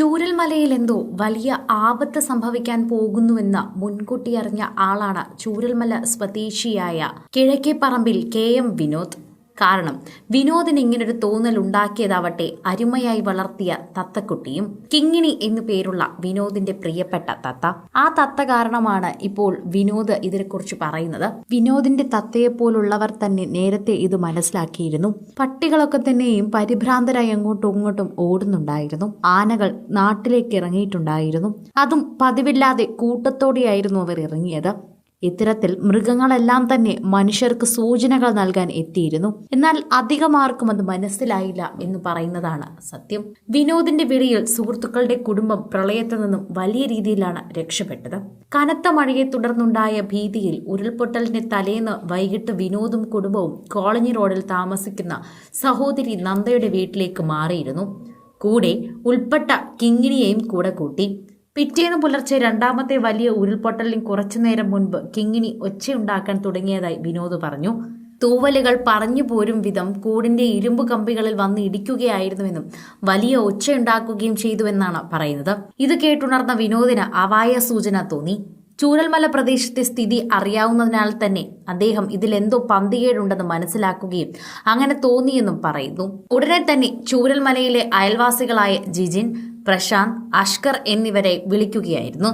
ചൂരൽമലയിൽ എന്തോ വലിയ ആപത്ത് സംഭവിക്കാൻ പോകുന്നുവെന്ന് മുൻകൂട്ടി അറിഞ്ഞ ആളാണ് ചൂരൽമല സ്വദേശിയായ കിഴക്കേപ്പറമ്പിൽ കെ എം വിനോദ്. കാരണം വിനോദിന് ഇങ്ങനൊരു തോന്നൽ ഉണ്ടാക്കിയതാവട്ടെ അരുമയായി വളർത്തിയ തത്തക്കുട്ടിയും കിങ്ങിണി എന്നു പേരുള്ള വിനോദിന്റെ പ്രിയപ്പെട്ട തത്ത. ആ തത്ത കാരണമാണ് ഇപ്പോൾ വിനോദ് ഇതിനെക്കുറിച്ച് പറയുന്നത്. വിനോദിന്റെ തത്തയെപ്പോലുള്ളവർ തന്നെ നേരത്തെ ഇത് മനസ്സിലാക്കിയിരുന്നു. പട്ടികളൊക്കെ തന്നെയും പരിഭ്രാന്തരായി അങ്ങോട്ടും ഇങ്ങോട്ടും ഓടുന്നുണ്ടായിരുന്നു. ആനകൾ നാട്ടിലേക്ക് ഇറങ്ങിയിട്ടുണ്ടായിരുന്നു. അതും പതിവില്ലാതെ കൂട്ടത്തോടെയായിരുന്നു അവർ ഇറങ്ങിയത്. ഇത്തരത്തിൽ മൃഗങ്ങളെല്ലാം തന്നെ മനുഷ്യർക്ക് സൂചനകൾ നൽകാൻ എത്തിയിരുന്നു. എന്നാൽ അധികം ആർക്കും അത് മനസ്സിലായില്ല എന്ന് പറയുന്നതാണ് സത്യം. വിനോദിന്റെ വിളിയിൽ സുഹൃത്തുക്കളുടെ കുടുംബം പ്രളയത്തിൽ നിന്നും വലിയ രീതിയിലാണ് രക്ഷപ്പെട്ടത്. കനത്ത മഴയെ തുടർന്നുണ്ടായ ഭീതിയിൽ ഉരുൾപൊട്ടലിന്റെ തലേന്ന് വൈകിട്ട് വിനോദും കുടുംബവും കോളനി റോഡിൽ താമസിക്കുന്ന സഹോദരി നന്ദയുടെ വീട്ടിലേക്ക് മാറിയിരുന്നു. കൂടെ ഉൾപ്പെട്ട കിങ്ങിണിയെയും കൂടെ കൂട്ടി. പിറ്റേന്ന് പുലർച്ചെ രണ്ടാമത്തെ വലിയ ഉരുൾപൊട്ടലിന് കുറച്ചുനേരം മുൻപ് കിങ്ങിണി ഒച്ചയുണ്ടാക്കാൻ തുടങ്ങിയതായി വിനോദ് പറഞ്ഞു. തൂവലുകൾ പറഞ്ഞു പോരും വിധം കൂടിന്റെ ഇരുമ്പ് കമ്പികളിൽ വന്ന് ഇടിക്കുകയായിരുന്നുവെന്നും വലിയ ഒച്ചയുണ്ടാക്കുകയും ചെയ്തുവെന്നാണ് പറയുന്നത്. ഇത് കേട്ടുണർന്ന വിനോദിന് അവായ സൂചന തോന്നി. ചൂരൽമല പ്രദേശത്തെ സ്ഥിതി അറിയാവുന്നതിനാൽ തന്നെ അദ്ദേഹം ഇതിലെന്തോ പന്തികേടുണ്ടെന്ന് മനസ്സിലാക്കുകയും അങ്ങനെ തോന്നിയെന്നും പറയുന്നു. ഉടനെ തന്നെ ചൂരൽമലയിലെ അയൽവാസികളായ ജിജിൻ പ്രശാന്ത് അഷ്കർ എന്നിവരെ വിളിക്കുകയായിരുന്നു.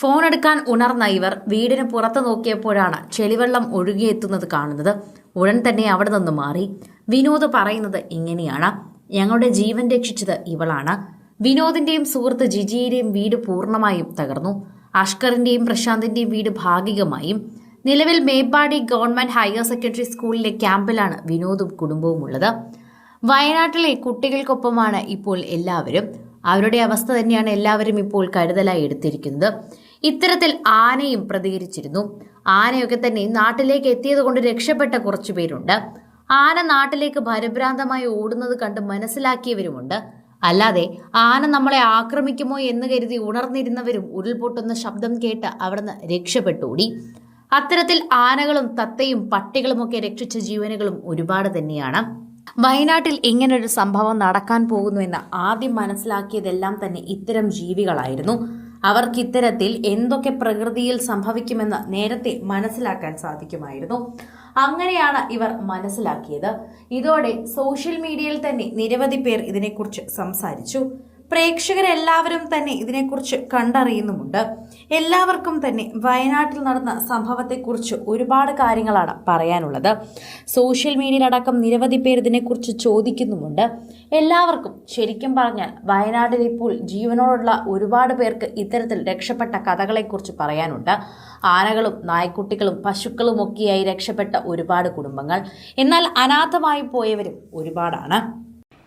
ഫോൺ എടുക്കാൻ ഉണർന്ന ഇവർ വീടിന് പുറത്ത് നോക്കിയപ്പോഴാണ് ചെളിവെള്ളം ഒഴുകിയെത്തുന്നത് കാണുന്നത്. ഉടൻ തന്നെ അവിടെ നിന്ന് മാറി. വിനോദ് പറയുന്നത് ഇങ്ങനെയാണ്. ഞങ്ങളുടെ ജീവൻ രക്ഷിച്ചത് ഇവളാണ്. വിനോദിന്റെയും സുഹൃത്ത് ജിജിയുടെയും വീട് പൂർണമായും തകർന്നു. അഷ്കറിന്റെയും പ്രശാന്തിന്റെയും വീട് ഭാഗികമായും. നിലവിൽ മേപ്പാടി ഗവൺമെന്റ് ഹയർ സെക്കൻഡറി സ്കൂളിലെ ക്യാമ്പിലാണ് വിനോദും കുടുംബവും ഉള്ളത് വയനാട്ടിലെ കുട്ടികൾക്കൊപ്പമാണ് ഇപ്പോൾ എല്ലാവരും. അവരുടെ അവസ്ഥ തന്നെയാണ് എല്ലാവരും ഇപ്പോൾ കരുതലായി എടുത്തിരിക്കുന്നത്. ഇത്തരത്തിൽ ആനയും പ്രതികരിച്ചിരുന്നു. ആനയൊക്കെ തന്നെ നാട്ടിലേക്ക് എത്തിയത് കൊണ്ട് രക്ഷപ്പെട്ട കുറച്ചു പേരുണ്ട്. ആന നാട്ടിലേക്ക് ഭരഭ്രാന്തമായി ഓടുന്നത് കണ്ട് മനസ്സിലാക്കിയവരുമുണ്ട്. അല്ലാതെ ആന നമ്മളെ ആക്രമിക്കുമോ എന്ന് കരുതി ഉണർന്നിരുന്നവരും ഉരുൾപൊട്ടുന്ന ശബ്ദം കേട്ട് അവിടുന്ന് രക്ഷപ്പെട്ടോടി. അത്തരത്തിൽ ആനകളും തത്തയും പട്ടികളുമൊക്കെ രക്ഷിച്ച ജീവനുകളും ഒരുപാട് തന്നെയാണ്. വയനാട്ടിൽ ഇങ്ങനൊരു സംഭവം നടക്കാൻ പോകുന്നുവെന്ന് ആദ്യം മനസ്സിലാക്കിയതെല്ലാം തന്നെ ഇത്തരം ജീവികളായിരുന്നു. അവർക്ക് ഇത്തരത്തിൽ എന്തൊക്കെ പ്രകൃതിയിൽ സംഭവിക്കുമെന്ന് നേരത്തെ മനസ്സിലാക്കാൻ സാധിക്കുമായിരുന്നു. അങ്ങനെയാണ് ഇവർ മനസ്സിലാക്കിയത്. ഇതോടെ സോഷ്യൽ മീഡിയയിൽ തന്നെ നിരവധി പേർ ഇതിനെക്കുറിച്ച് സംസാരിച്ചു. പ്രേക്ഷകരെല്ലാവരും തന്നെ ഇതിനെക്കുറിച്ച് കണ്ടറിയുന്നുമുണ്ട്. എല്ലാവർക്കും തന്നെ വയനാട്ടിൽ നടന്ന സംഭവത്തെക്കുറിച്ച് ഒരുപാട് കാര്യങ്ങളാണ് പറയാനുള്ളത്. സോഷ്യൽ മീഡിയയിലടക്കം നിരവധി പേർ ഇതിനെക്കുറിച്ച് ചോദിക്കുന്നുമുണ്ട്. എല്ലാവർക്കും ശരിക്കും പറഞ്ഞാൽ വയനാട്ടിൽ ഇപ്പോൾ ജീവനോടുള്ള ഒരുപാട് പേർക്ക് ഇത്തരത്തിൽ രക്ഷപ്പെട്ട കഥകളെക്കുറിച്ച് പറയാനുണ്ട്. ആനകളും നായ്ക്കുട്ടികളും പശുക്കളും ഒക്കെയായി രക്ഷപ്പെട്ട ഒരുപാട് കുടുംബങ്ങൾ. എന്നാൽ അനാഥമായി പോയവരും ഒരുപാടാണ്.